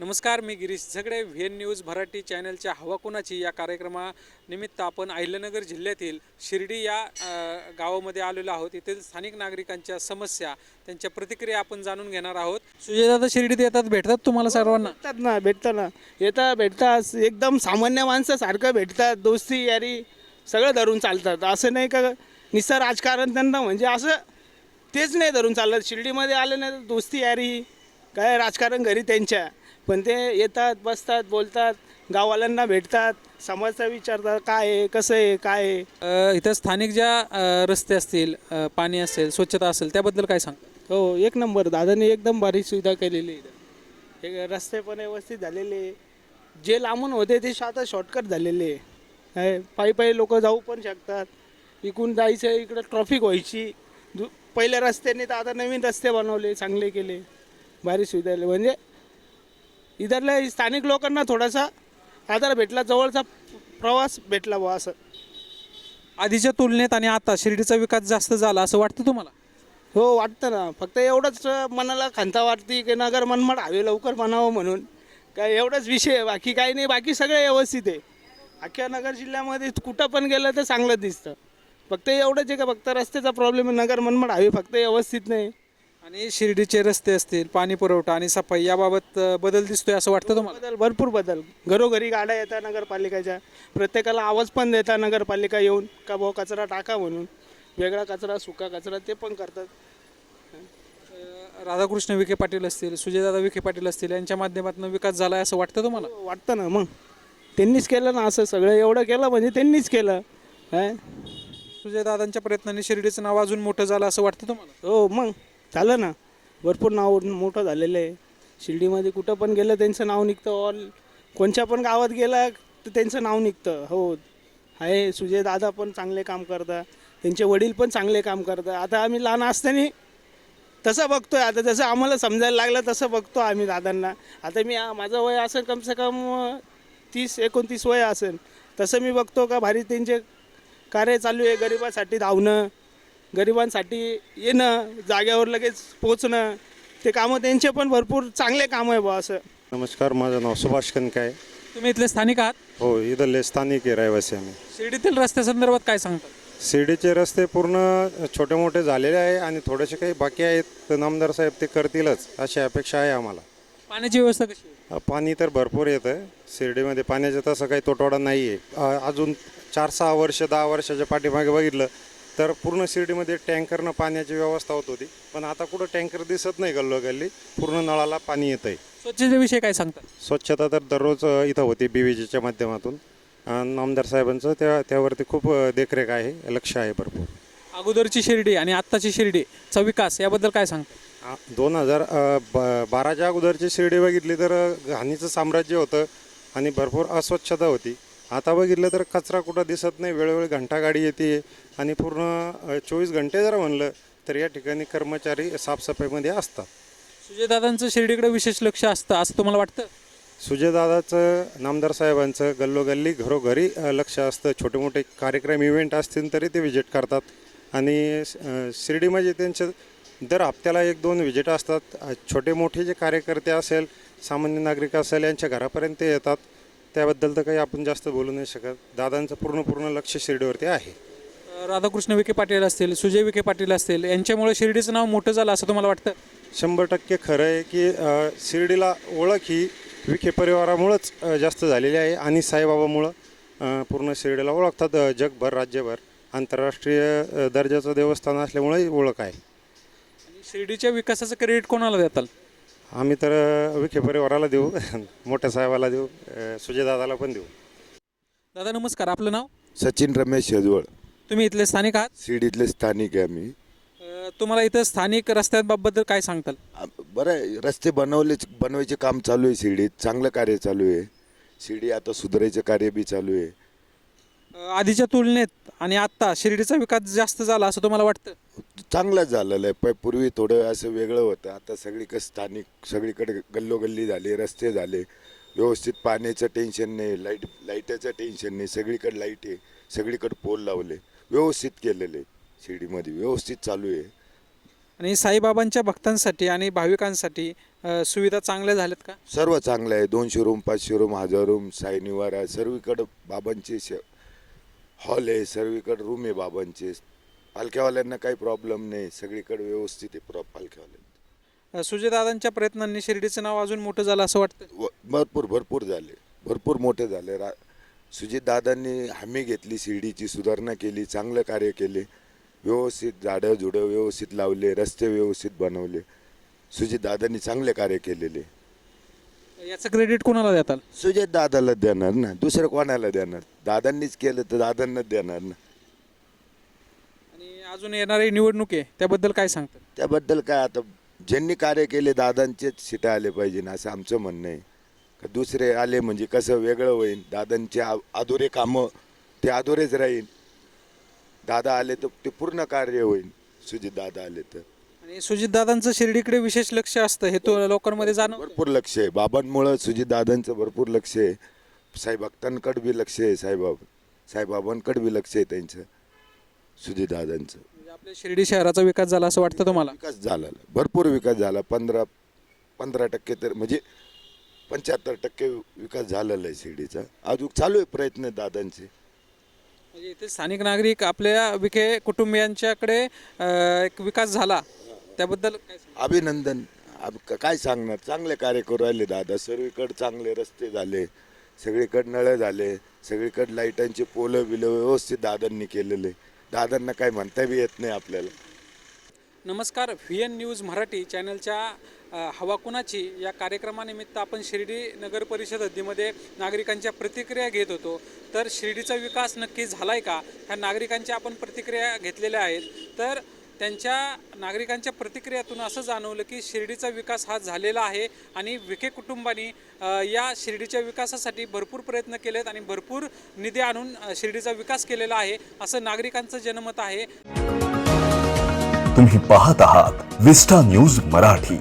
नमस्कार मी गिरीश झगडे V N news Marathi चॅनलच्या हवा कोणाची या कार्यक्रमानिमित्त आपण अहिल्यानगर जिल्ह्यातील शिर्डी या गावामध्ये आलेलो आहोत. येथील स्थानिक नागरिकांच्या समस्या त्यांच्या प्रतिक्रिया आपण जाणून घेणार आहोत. सुजयदादा शिर्डीत येतात भेटतात तुम्हाला सर्वांना? भेटतात ना भेटतात ना. येतात भेटतात एकदम सामान्य माणसासारखं भेटतात. दोस्ती यारी सगळं धरून चालतात. असं नाही का निसर राजकारण त्यांना म्हणजे असं तेच नाही धरून चालत. शिर्डीमध्ये आलं नाही दोस्ती यारी काय राजकारण घरी त्यांच्या. पण ते येतात बसतात बोलतात गाववाल्यांना भेटतात समाजचा विचारतात काय आहे कसं आहे काय आहे इथं स्थानिक ज्या अ, रस्ते असतील अ, पाणी असेल स्वच्छता असेल त्याबद्दल काय सांग हो एक नंबर दादाने एकदम भारी सुविधा केलेली आहे इथं. एक रस्ते पण व्यवस्थित झालेले आहे. जे लांबून होते ते आता शॉर्टकट झालेले आहे. काय पायी पायी लोक जाऊ पण शकतात इकडून जायचं इकडं ट्रॉफिक व्हायची दु पहिल्या रस्त्याने तर आता नवीन रस्ते बनवले चांगले केले भारी सुविधा आहे. म्हणजे इधरल्या स्थानिक लोकांना थोडासा आधार भेटला जवळचा प्रवास भेटला बुवा असं. आधीच्या तुलनेत आणि आता शिर्डीचा विकास जास्त झाला असं वाटतं तुम्हाला? हो वाटतं ना. फक्त एवढंच मनाला खंता वाटते की नगर मनमाड हवे लवकर म्हणावं म्हणून. काय एवढंच विषय आहे. बाकी काही नाही. बाकी सगळं व्यवस्थित आहे. अख्ख्या नगर जिल्ह्यामध्ये कुठं पण गेलं तर चांगलं दिसतं. फक्त एवढंच आहे का? फक्त रस्त्याचा प्रॉब्लेम आहे. नगर मनमाड हवे फक्त व्यवस्थित नाही. आणि शिर्डीचे रस्ते असतील पाणी पुरवठा आणि सफाई याबाबत अ, बदल दिसतोय असं वाटतं तुम्हाला? बदल भरपूर बदल. घरोघरी गाड्या येतात नगरपालिकेच्या. प्रत्येकाला आवाज पण देतात नगरपालिका येऊन का भाऊ कचरा टाका म्हणून. वेगळा कचरा सुका कचरा ते पण करतात. अ, राधाकृष्ण विखे पाटील असतील सुजयदादा विखे पाटील असतील यांच्या माध्यमातून विकास झाला असं वाटतं तुम्हाला? वाटतं ना मग. त्यांनीच केलं ना असं सगळं. एवढं केलं म्हणजे त्यांनीच केलं. काय सुजयदादांच्या प्रयत्नांनी शिर्डीचं नाव अजून मोठं झालं असं वाटतं तुम्हाला? हो मग. झालं ना. भरपूर नाव मोठं झालेलं आहे. शिर्डीमध्ये कुठं पण गेलं त्यांचं नाव निघतं. ऑल कोणच्या पण गावात गेला तर त्यांचं नाव निघतं. हो. आहे सुजय दादा पण चांगले काम करतात. त्यांचे वडील पण चांगले काम करतात. आता आम्ही लहान असताना तसं बघतोय. आता जसं आम्हाला समजायला लागलं तसं बघतो आम्ही दादांना. आता मी माझं वय असेल कमसे कम तीस एकोणतीस वय असेल. तसं मी बघतो का भारी त्यांचे कार्य चालू आहे. गरिबासाठी धावणं गरिबांसाठी येणं जाग्यावर लगेच पोचणं ते कामं त्यांचे पण भरपूर चांगले कामं आहे बा असं. नमस्कार माझं नाव सुभाष कनके आहे तुम्ही इथले स्थानिक आहात? हो इथले स्थानिक आहे रहिवासी आम्ही. शिर्डीतील रस्त्यासंदर्भात काय सांगतात शिर्डीचे रस्ते पूर्ण छोटे मोठे झालेले आहे आणि थोडेसे काही बाकी आहेत तर नामदार साहेब ते करतीलच अशी अपेक्षा आहे आम्हाला. पाण्याची व्यवस्था कशी आहे? पाणी तर भरपूर येतं शिर्डीमध्ये पाण्याचा तसं काही तोटवाडा नाही आहे अजून चार सहा वर्ष दहा वर्षाच्या पाठीमागे बघितलं तर पूर्ण शिर्डीमध्ये टँकरनं पाण्याची व्यवस्था होत होती. पण आता कुठं टँकर दिसत नाही गल्लोगल्ली पूर्ण नळाला पाणी येतं आहे स्वच्छतेविषयी काय सांगतात स्वच्छता तर दररोज अ, इथं होती बी व्ही जीच्या माध्यमातून. नामदार साहेबांचं त्या त्यावरती खूप अ, देखरेख आहे लक्ष आहे भरपूर. अगोदरची शिर्डी आणि आत्ताची शिर्डीचा विकास याबद्दल काय सांगतात दोन हजार ब बाराच्या अगोदरची शिर्डी बघितली तर अ, घाणीचं साम्राज्य होतं आणि भरपूर अस्वच्छता होती. आता बघितलं तर कचरा कुठं दिसत नाही वेळोवेळी घंटा गाडी येते आणि पूर्ण चोवीस घंटे जर म्हणलं तर या ठिकाणी कर्मचारी साफसफाईमध्ये असतात. सुजयदादांचं शिर्डीकडे विशेष लक्ष असतं असं तुम्हाला वाटतं? सुजयदादाचं नामदार साहेबांचं गल्लोगल्ली घरोघरी लक्ष असतं. छोटे मोठे कार्यक्रम इव्हेंट असतील तरी ते विजिट करतात. आणि शिर्डी म्हणजे त्यांचे दर हप्त्याला एक दोन विजिट असतात. छोटे मोठे जे कार्यकर्ते असेल सामान्य नागरिक असेल यांच्या घरापर्यंत येतात. त्याबद्दल तर काही आपण जास्त बोलू नाही शकत. दादांचं पूर्ण पूर्ण लक्ष शिर्डीवरती आहे. राधाकृष्ण विखे पाटील असतील सुजय विखे पाटील असतील यांच्यामुळे शिर्डीचं नाव मोठं झालं असं तुम्हाला वाटतं? शंभर टक्के खरं आहे की अ, शिर्डीला ओळख ही विखे परिवारामुळंच अ, जास्त झालेली आहे आणि साईबाबामुळं अ, पूर्ण शिर्डीला ओळखतात अ, जगभर राज्यभर. आंतरराष्ट्रीय अ, दर्जाचं देवस्थान असल्यामुळे ओळख आहे. शिर्डीच्या विकासाचं क्रेडिट कोणाला देताल? आम्ही तर विखे परिवाराला देऊ मोठ्या साहेबाला देऊ सुजयदादाला पण देऊ. दादा नमस्कार. आपलं नाव? सचिन रमेश यजवळ तुम्ही इथले स्थानिक आहात? शिर्डीतले स्थानिक आहे आम्ही. अं, तुम्हाला इथं स्थानिक रस्त्यांबाबत काय सांगताल? आ- बरं आहे. रस्ते बनवले बनवायचे काम चालू आहे शिर्डीत. चांगलं कार्य चालू आहे. शिर्डी आता सुधारायचं कार्य बी चालू आहे. आधीच्या तुलनेत आणि आत्ता शिर्डीचा विकास जास्त झाला असं तुम्हाला वाटतं? चांगलं झालेलं आहे. पण पूर्वी थोडं असं वेगळं होतं. आता सगळीकडे स्थानिक सगळीकडे गल्लोगल्ली झाली रस्ते झाले. व्यवस्थित पाण्याचं टेन्शन नाही लाइट लाईटाचं टेन्शन नाही. सगळीकडे लाइट आहे. सगळीकडे पोल लावले. व्यवस्थित केलेले शिर्डीमध्ये. व्यवस्थित चालू आहे. आणि साईबाबांच्या भक्तांसाठी आणि भाविकांसाठी अ, सुविधा चांगल्या झाल्यात का? सर्व चांगलं आहे. दोनशे रूम पाचशे रूम हजार रूम साई निवारा सर्वीकडं बाबांचे श हॉल आहे सर्वीकडे रूम आहे बाबांचे. पालख्यावाल्यांना काही प्रॉब्लेम नाही. सगळीकडे व्यवस्थित आहे प्रॉ पालख्यावाल्यांना सुजयदादांच्या प्रयत्नांनी शिर्डीचं नाव अजून मोठं झालं असं वाटतं व भरपूर भरपूर झाले. भरपूर मोठे झाले. रा सुजित दादांनी हमी घेतली शिर्डीची सुधारणा केली चांगलं कार्य केले. व्यवस्थित झाडं झुडं व्यवस्थित लावले रस्ते व्यवस्थित बनवले. सुजित दादांनी चांगले कार्य केलेले. याचं क्रेडिट कोणाला देताल? सुजित दादाला देणार ना. दुसरं कोणाला देणार? दादांनीच केलं तर दादांनाच देणार ना. आणि अजून येणारी निवडणूक आहे त्याबद्दल काय सांगतात? त्याबद्दल काय आता ज्यांनी कार्य केले दादांचेच सीटं आले पाहिजे ना असं आमचं म्हणणं आहे. का दुसरे आले म्हणजे कसं वेगळं होईल दादांचे आ- अधुरे कामं ते अधुरेच राहील दादा आले तर ते पूर्ण कार्य होईल सुजित दादा आले तर. आणि सुजितदादांचं शिर्डीकडे विशेष लक्ष असतं हे तो लोकांमध्ये जाणव भरपूर लक्ष आहे. बाबांमुळं सुजित दादांचं भरपूर लक्ष आहे. साई भक्तांकडे बी लक्ष आहे साईबाबा साईबाबांकडे बी लक्ष आहे त्यांचं सुजित दादांचं म्हणजे आपल्या शिर्डी शहराचा विकास झाला असं वाटतं तुम्हाला? विकास झाला. भरपूर विकास झाला. पंधरा पंधरा टक्के तर म्हणजे पंच्याहत्तर टक्के विकास झालेला आहे शिर्डीचा. अजून चालू आहे प्रयत्न दादांचे. म्हणजे इथे स्थानिक नागरिक आपल्या विखे कुटुंबियांच्याकडे अ, एक विकास झाला. त्याबद्दल काय सांगाल? अभिनंदन. अब क- काय सांगणार? चांगले कार्य करू राहिले दादा. सर्वीकडे चांगले रस्ते झाले. सगळीकडे नळं झाले. सगळीकडे लाईटांचे पोलं बिलं व्यवस्थित दादांनी केलेले. दादांना काय म्हणता बी येत नाही आपल्याला. नमस्कार. व्ही एन न्यूज मराठी चॅनलच्या अ, हवा कुणाची? या कार्यक्रमानिमित्त आपण शिर्डी नगर परिषद हद्दीमध्ये नागरिकांच्या प्रतिक्रिया घेत होतो. तर शिर्डीचा विकास नक्की झाला आहे का? ह्या नागरिकांच्या आपण प्रतिक्रिया घेतलेल्या आहेत. तर त्यांच्या नागरिकांच्या प्रतिक्रियातून असं जाणवलं की शिर्डीचा विकास हा झालेला आहे आणि विखे कुटुंबानी या शिर्डीच्या विकासासाठी भरपूर प्रयत्न केलेत आणि भरपूर निधी आणून शिर्डीचा विकास केलेला आहे असं नागरिकांचं जनमत आहे. तुम्ही पाहत आहात विस्टा न्यूज मराठी.